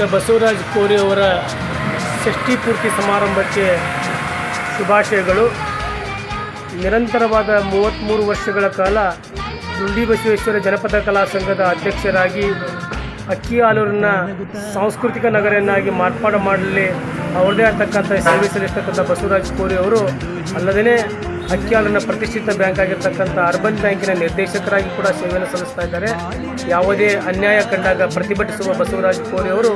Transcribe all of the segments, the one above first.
ಶ್ರೀಯುತ ಬಸವರಾಜ್ ಕೋರಿ ಅವರ ಷಷ್ಠಿ ಪೂರ್ತಿ ಸಮಾರಂಭಕ್ಕೆ ಶುಭಾಶಯಗಳು. ನಿರಂತರವಾದ ಮೂವತ್ತ್ಮೂರು ವರ್ಷಗಳ ಕಾಲ ದುಂಡಿ ಬಸವೇಶ್ವರ ಜನಪದ ಕಲಾ ಸಂಘದ ಅಧ್ಯಕ್ಷರಾಗಿ ಅಕ್ಕಿ ಆಲೂರನ್ನ ಸಾಂಸ್ಕೃತಿಕ ನಗರನ್ನಾಗಿ ಮಾರ್ಪಾಡು ಮಾಡಲಿ, ಅವರದೇ ಆಗ್ತಕ್ಕಂಥ ಸೇವೆ ಸಲ್ಲಿಸ್ತಕ್ಕಂಥ ಬಸವರಾಜ್ ಕೋರಿ ಅವರು ಅಲ್ಲದೇ ಅಕ್ಕಿ ಪ್ರತಿಷ್ಠಿತ ಬ್ಯಾಂಕ್ ಆಗಿರ್ತಕ್ಕಂಥ ಅರ್ಬನ್ ಬ್ಯಾಂಕಿನ ನಿರ್ದೇಶಕರಾಗಿ ಕೂಡ ಸೇವೆಯನ್ನು ಸಲ್ಲಿಸ್ತಾ ಇದ್ದಾರೆ. ಯಾವುದೇ ಅನ್ಯಾಯ ಕಂಡಾಗ ಪ್ರತಿಭಟಿಸುವ ಬಸವರಾಜ ಕೋರಿ ಅವರು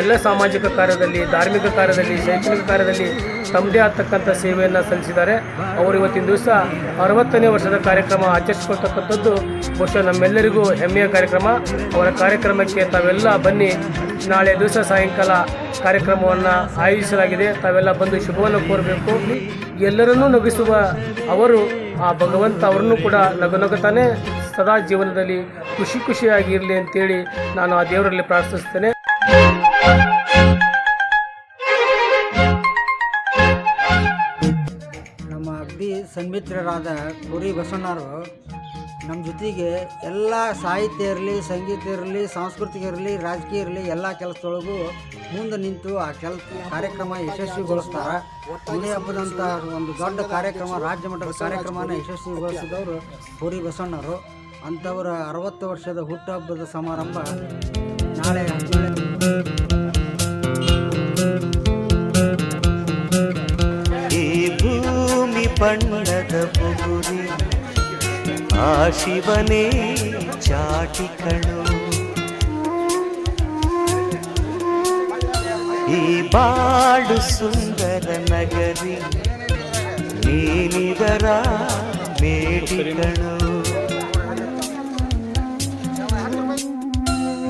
ಎಲ್ಲ ಸಾಮಾಜಿಕ ಕಾರ್ಯದಲ್ಲಿ, ಧಾರ್ಮಿಕ ಕಾರ್ಯದಲ್ಲಿ, ಶೈಕ್ಷಣಿಕ ಕಾರ್ಯದಲ್ಲಿ ತಮ್ಮದೇ ಆಗ್ತಕ್ಕಂಥ ಸೇವೆಯನ್ನು ಸಲ್ಲಿಸಿದ್ದಾರೆ. ಅವರು ಇವತ್ತಿನ ದಿವಸ ಅರವತ್ತನೇ ವರ್ಷದ ಕಾರ್ಯಕ್ರಮ ಆಚರಿಸಿಕೊಳ್ತಕ್ಕಂಥದ್ದು ಬಹುಶಃ ನಮ್ಮೆಲ್ಲರಿಗೂ ಹೆಮ್ಮೆಯ ಕಾರ್ಯಕ್ರಮ. ಅವರ ಕಾರ್ಯಕ್ರಮಕ್ಕೆ ತಾವೆಲ್ಲ ಬನ್ನಿ. ನಾಳೆ ದಿವಸ ಸಾಯಂಕಾಲ ಕಾರ್ಯಕ್ರಮವನ್ನು ಆಯೋಜಿಸಲಾಗಿದೆ. ತಾವೆಲ್ಲ ಬಂದು ಶುಭವನ್ನು ಕೋರಬೇಕು. ಎಲ್ಲರನ್ನೂ ನಗಿಸುವ ಅವರು, ಆ ಭಗವಂತ ಅವರನ್ನು ಕೂಡ ನಗು ನಗುತ್ತಾನೆ ಸದಾ ಜೀವನದಲ್ಲಿ ಖುಷಿ ಖುಷಿಯಾಗಿ ಇರಲಿ ಅಂತೇಳಿ ನಾನು ಆ ದೇವರಲ್ಲಿ ಪ್ರಾರ್ಥಿಸ್ತೇನೆ. ನಮ್ಮ ಅಗ್ದಿ ಸನ್ಮಿತ್ರರಾದ ಗುರಿ ಬಸವಣ್ಣವರು ನಮ್ಮ ಜೊತೆಗೆ ಎಲ್ಲ ಸಾಹಿತ್ಯ ಇರಲಿ, ಸಂಗೀತ ಇರಲಿ, ಸಾಂಸ್ಕೃತಿಕ ಇರಲಿ, ರಾಜಕೀಯ ಇರಲಿ ಎಲ್ಲ ಕೆಲಸದೊಳಗೂ ಮುಂದೆ ನಿಂತು ಆ ಕೆಲಸ, ಕಾರ್ಯಕ್ರಮ ಯಶಸ್ವಿಗೊಳಿಸ್ತಾರೆ. ಇದೇ ಹಬ್ಬದಂಥ ಒಂದು ದೊಡ್ಡ ಕಾರ್ಯಕ್ರಮ, ರಾಜ್ಯ ಮಟ್ಟದ ಕಾರ್ಯಕ್ರಮನ ಯಶಸ್ವಿಗೊಳಿಸಿದವರು ಪೂರಿ ಬಸಣ್ಣವರು ಅಂಥವರ ಅರವತ್ತು ವರ್ಷದ ಹುಟ್ಟುಹಬ್ಬದ ಸಮಾರಂಭ ನಾಳೆ ಈ ಭೂಮಿ ಆ ಶಿವನೇ ಚಾಟಿ ಕಣು ಈ ಬಾಳು ಸುಂದರ ನಗರಿ ನೀನಿವರ ಮೇಟಿಗಳು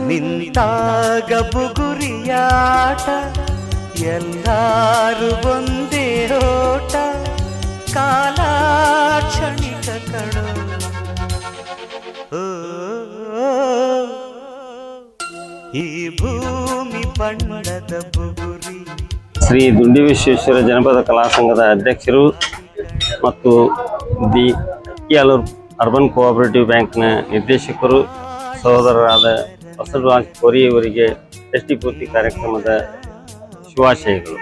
ನಿಂತಾಗ ಬುಗುರಿಯಾಟ ಎಲ್ಲಾರು ಒಂದೇ ಓಟ ಕಾಲ ಕ್ಷಣಿಕ ಕಣೋ ಓ, ಈ ಭೂಮಿ ಬುಗುರಿ. ಶ್ರೀ ದುಂಡಿ ವಿಶ್ವೇಶ್ವರ ಜನಪದ ಕಲಾ ಸಂಘದ ಅಧ್ಯಕ್ಷರು ಮತ್ತು ದಿ ಅಕ್ಕಿಯಾಲೂರು ಅರ್ಬನ್ ಕೋಆಪರೇಟಿವ್ ಬ್ಯಾಂಕ್ನ ನಿರ್ದೇಶಕರು, ಸಹೋದರರಾದ ಬಸವರಾಜ್ ಕೋರಿಯವರಿಗೆ ಷಷ್ಠಿ ಪೂರ್ತಿ ಕಾರ್ಯಕ್ರಮದ ಶುಭಾಶಯಗಳು.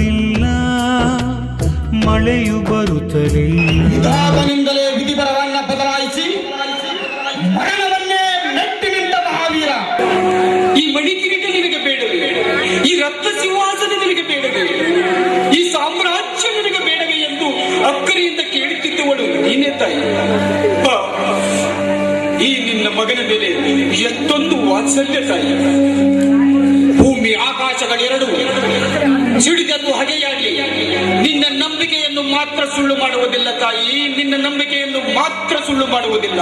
ಮೋಡವಿಲ್ಲ ಮಳೆಯು ಬರುತ್ತಲಿಲ್ಲ ಇದಾಗನಿಂದಲೇ ವಿಧಿಪರವನ್ನ ಬದಲಾಯಿಸಿ ಮರಣವನ್ನೇ ನೆಟ್ಟಿ ನಿಂತ ಮಹಾವೀರ. ಈ ಮಣಿಕಿರೀಟ ನಿನಗೆ ಬೇಡವೇ? ಈ ರಕ್ತ ಸಿಂಹಾಸನ ನಿನಗೆ ಬೇಡವೇ? ಈ ಸಾಮ್ರಾಜ್ಯ ನಿನಗೆ ಬೇಡವೇ ಎಂದು ಅಕ್ಕರಿಯಿಂದ ಕೇಳುತ್ತಿದ್ದವಳು ನೀನೇ ತಾಯಿ. ಈ ನಿನ್ನ ಮಗನ ಮೇಲೆ ಎಷ್ಟೊಂದು ವಾತ್ಸಲ್ಯ ತಾಯಿ. ಮಾತ್ರ ಸುಳ್ಳು ಮಾಡುವುದಿಲ್ಲ ತಾಯಿ. ನಿನ್ನ ನಂಬಿಕೆಯನ್ನು ಮಾತ್ರ ಸುಳ್ಳು ಮಾಡುವುದಿಲ್ಲ.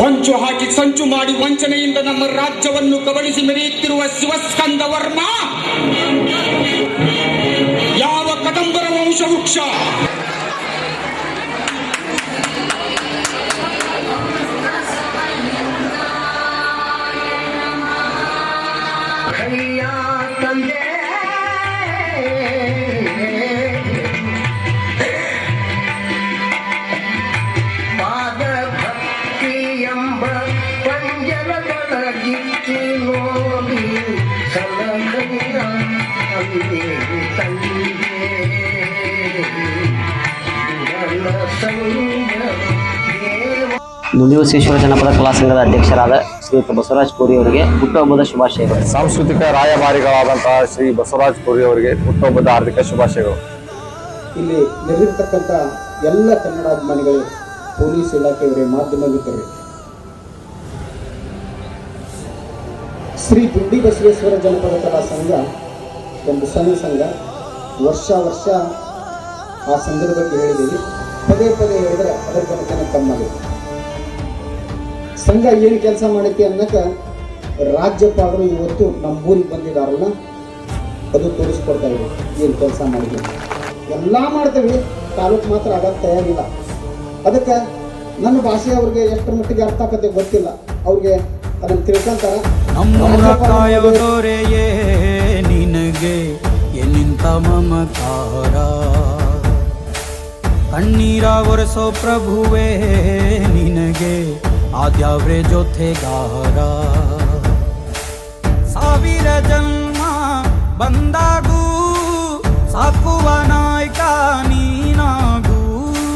ಹೊಂಚು ಹಾಕಿ ಸಂಚು ಮಾಡಿ ವಂಚನೆಯಿಂದ ನಮ್ಮ ರಾಜ್ಯವನ್ನು ಕಬಳಿಸಿ ಮೆರೆಯುತ್ತಿರುವ ಶಿವಸ್ಕಂದ ವರ್ಮ. ಯಾವ ಕದಂಬರ ವಂಶವೃಕ್ಷ? ದೇವ ನುಡಿವಸೇಶ್ವರ ಜನಪದ ಕಲಾ ಸಂಘದ ಅಧ್ಯಕ್ಷರಾದ ಶ್ರೀಯುತ ಬಸವರಾಜ್ ಕೋರಿ ಅವರಿಗೆ ಹುಟ್ಟುಹಬ್ಬದ ಶುಭಾಶಯಗಳು. ಸಾಂಸ್ಕೃತಿಕ ರಾಯಭಾರಿಗಳಾದಂತಹ ಶ್ರೀ ಬಸವರಾಜ್ ಕೋರಿ ಅವರಿಗೆ ಹುಟ್ಟುಹಬ್ಬದ ಹಾರ್ದಿಕ ಶುಭಾಶಯಗಳು. ಇಲ್ಲಿ ನೆರೆದಿರ್ತಕ್ಕಂಥ ಎಲ್ಲ ಕನ್ನಡ ಅಭಿಮಾನಿಗಳು ಪೊಲೀಸ್ ಇಲಾಖೆಯವರೇ ಮಾಧ್ಯಮ ಮಿತ್ರರೇ ಶ್ರೀ ದುಡ್ಡಿ ಬಸವೇಶ್ವರ ಜನಪದ ಕಲಾ ಸಂಘ ಒಂದು ಸಣ್ಣ ಸಂಘ. ವರ್ಷ ವರ್ಷ ಆ ಸಂಘದ ಬಗ್ಗೆ ಹೇಳಿದ್ದೀವಿ. ಪದೇ ಪದೇ ಹೇಳಿದರೆ ಅದರ ತನಕ ತಮ್ಮಲ್ಲಿ ಸಂಘ ಏನು ಕೆಲಸ ಮಾಡೈತಿ ಅನ್ನಕ ರಾಜ್ಯಪಾಲರು ಇವತ್ತು ನಮ್ಮ ಊರಿಗೆ ಬಂದಿದ್ದಾರಲ್ಲ ಅದು ತೋರಿಸ್ಕೊಡ್ತಾ ಇದೆ ಏನು ಕೆಲಸ ಮಾಡಿದ್ವಿ ಎಲ್ಲ ಮಾಡ್ತೇವೆ ತಾಲೂಕು ಮಾತ್ರ ಆಗಕ್ಕೆ ತಯಾರಿಲ್ಲ. ಅದಕ್ಕೆ ನನ್ನ ಭಾಷೆ ಅವ್ರಿಗೆ ಎಷ್ಟರ ಮಟ್ಟಿಗೆ ಅರ್ಥ ಆಗತ್ತೆ ಗೊತ್ತಿಲ್ಲ. ಅವ್ರಿಗೆ ಅದನ್ನು ತಿಳ್ಕೊಂತಾರ ನಿನಗೆ ಎನ್ನಿಂತ ಮಮಕಾರ ಕಣ್ಣೀರ ಒರೆಸೋ ಪ್ರಭುವೇ ನಿನಗೆ ಆದ್ಯಾವ್ರೆ ಜೊತೆಗಾರ ಸಾವಿರ ಜನ್ಮ ಬಂದಾಗೂ ಸಾಕುವ ನಾಯ್ಕ ನೀನಾಗೂ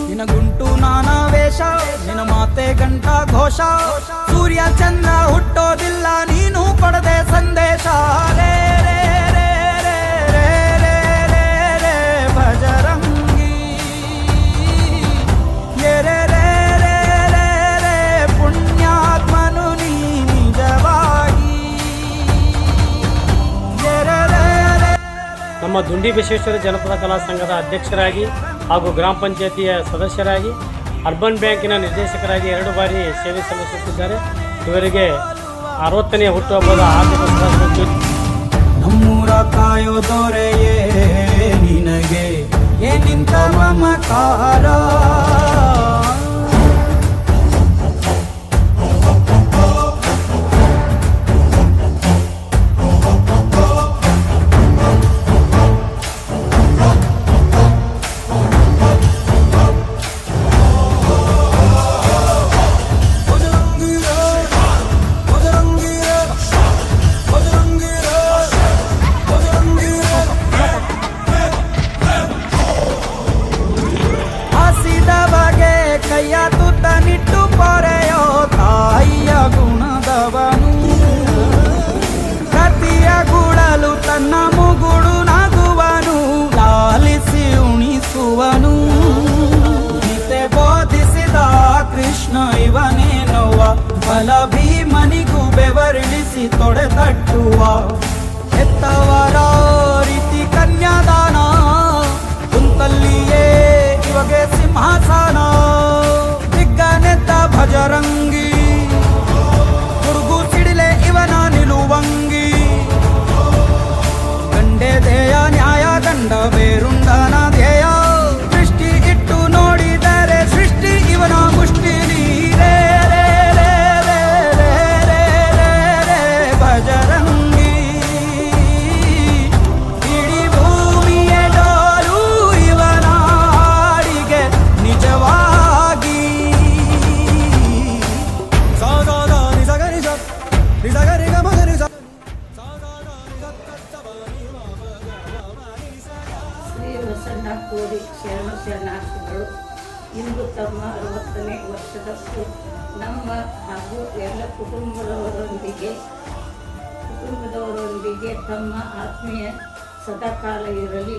ನಿನಗುಂಟು ನಾನಾ ವೇಷ ನಿನ ಮಾತೆ ಗಂಟ ಘೋಷ ಸೂರ್ಯ ಚಂದ್ರ ಹುಟ್ಟೋದಿಲ್ಲ ನೀನು ಕೊಡದೆ ಸಂದೇಶ ದುಂಡಿ ಬಸವೇಶ್ವರ ಜನಪದ ಕಲಾ ಸಂಘದ ಅಧ್ಯಕ್ಷರಾಗಿ ಹಾಗೂ ಗ್ರಾಮ ಪಂಚಾಯತಿಯ ಸದಸ್ಯರಾಗಿ, ಅರ್ಬನ್ ಬ್ಯಾಂಕಿನ ನಿರ್ದೇಶಕರಾಗಿ ಎರಡು ಬಾರಿ ಸೇವೆ ಸಲ್ಲಿಸುತ್ತಿದ್ದಾರೆ. ಇವರಿಗೆ ಅರವತ್ತನೇ ಹುಟ್ಟುಹಬ್ಬದ ಆರ್ಥಿಕ ನಿನಗೆ. ಏನಿಂತ ಕೃಷ್ಣ ಇವನೇನೋವ ಬಲ ಭೀಮನಿಗೂ ಬೆವರಿಳಿಸಿ ತೊಡೆ ತಟ್ಟುವ ಹೆತ್ತವರ ರೀತಿ ಕನ್ಯಾದಾನ ಕುಂತಲ್ಲಿಯೇ ಇವಾಗೆ ಸಿಂಹಾಸನ ದಿಗ್ಗನೆದ್ದ ಭಜರಂಗಿ ಹುಡುಗು ಸಿಡಿಲೆ ಇವನ ನಿಲುವಂಗಿ ಶ್ರೀ ಕೋರಿ ಶರಣ ಇಂದು ತಮ್ಮ ಅರವತ್ತನೇ ವರ್ಷದ ಪು- ನಮ್ಮ ಹಾಗೂ ಎಲ್ಲ ಕುಟುಂಬದವರೊಂದಿಗೆ ಕುಟುಂಬದವರೊಂದಿಗೆ ತಮ್ಮ ಆತ್ಮೀಯ ಸದಾಕಾಲ ಇರಲಿ.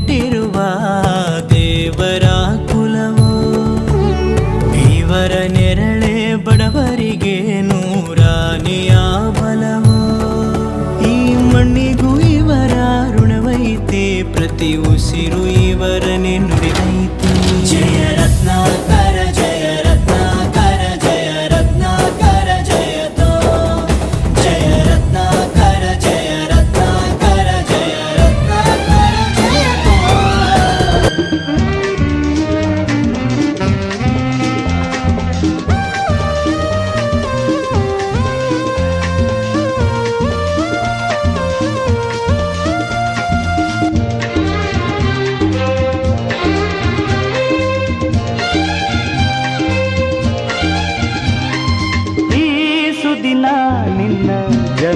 உಸಿரு இவரனின்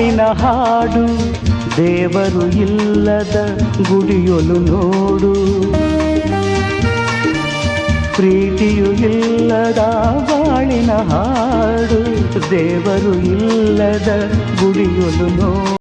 ಬಾಳಿನ ಹಾಡು ದೇವರು ಇಲ್ಲದ ಗುಡಿಯೊಲು ನೋಡು. ಪ್ರೀತಿಯು ಇಲ್ಲದ ಬಾಳಿನ ಹಾಡು ದೇವರು ಇಲ್ಲದ ಗುಡಿಯೊಲು ನೋಡು.